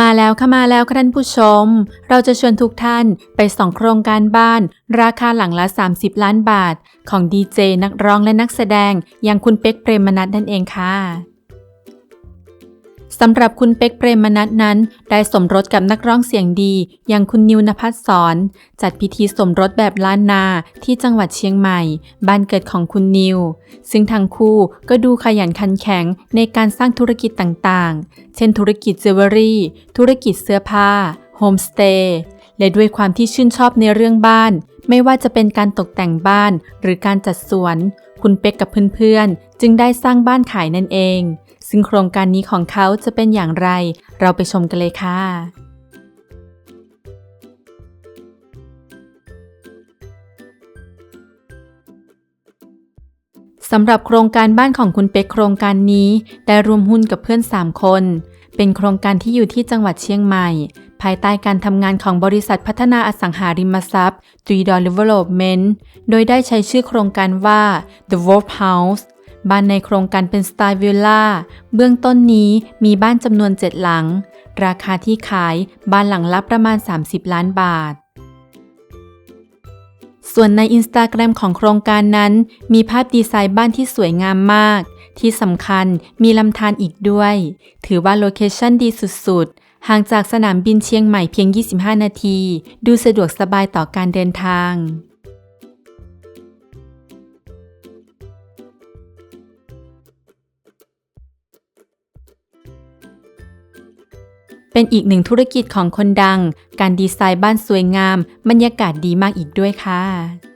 มาแล้วค่ะมาแล้วค่ะท่านผู้ชม เราจะชวนทุกท่านไปส่องโครงการบ้าน ราคาหลังละ 30 ล้านบาท ของดีเจนักร้องและนักแสดงอย่างคุณเป็กเปรมนัทนั่นเองค่ะ สำหรับคุณเป็กเปรมนัทนั้น ได้สมรสกับนักร้องเสียงดี อย่างคุณนิวนภัสสรจัดพิธีสมรสแบบล้านนาที่จังหวัดเชียงใหม่ บ้านเกิดของคุณนิว ซึ่งทั้งคู่ก็ดูขยันขันแข็งในการสร้างธุรกิจต่างๆ เช่นธุรกิจเจวเวลรี่ ธุรกิจเสื้อผ้าโฮมสเตย์และด้วยความที่ชื่นชอบในเรื่องบ้าน ไม่ว่าจะเป็นการตกแต่งบ้านหรือการจัดสวน คุณเป็กกับเพื่อนๆ จึงได้สร้างบ้านขายนั่นเอง ซึ่งโครงการนี้ของเขาจะเป็นอย่างไร เราไปชมกันเลยค่ะสำหรับโครงการบ้านของคุณเป็กโครงการนี้ได้รวมหุ้นกับเพื่อน 3 คน เป็นโครงการที่อยู่ที่จังหวัดเชียงใหม่ ภายใต้การทำงานของบริษัทพัฒนาอสังหาริมทรัพย์ Tree d o r Development โดยได้ใช้ชื่อโครงการว่า The Wolf House บ้านในโครงการเป็นสไตล์วิลล่า เบื้องต้นนี้มีบ้านจำนวน 7 หลัง ราคาที่ขายบ้านหลังละประมาณ 30 ล้านบาท ส่วนในอินสตาแกรมของโครงการนั้น มีภาพดีไซน์บ้านที่สวยงามมาก ที่สำคัญมีลำธารอีกด้วย ถือว่าโลเคชั่นดีสุด ๆ ห่างจากสนามบินเชียงใหม่เพียง 25 นาที ดูสะดวกสบายต่อการเดินทาง เป็นอีกหนึ่งธุรกิจของคนดัง การดีไซน์บ้านสวยงาม บรรยากาศดีมากอีกด้วยค่ะ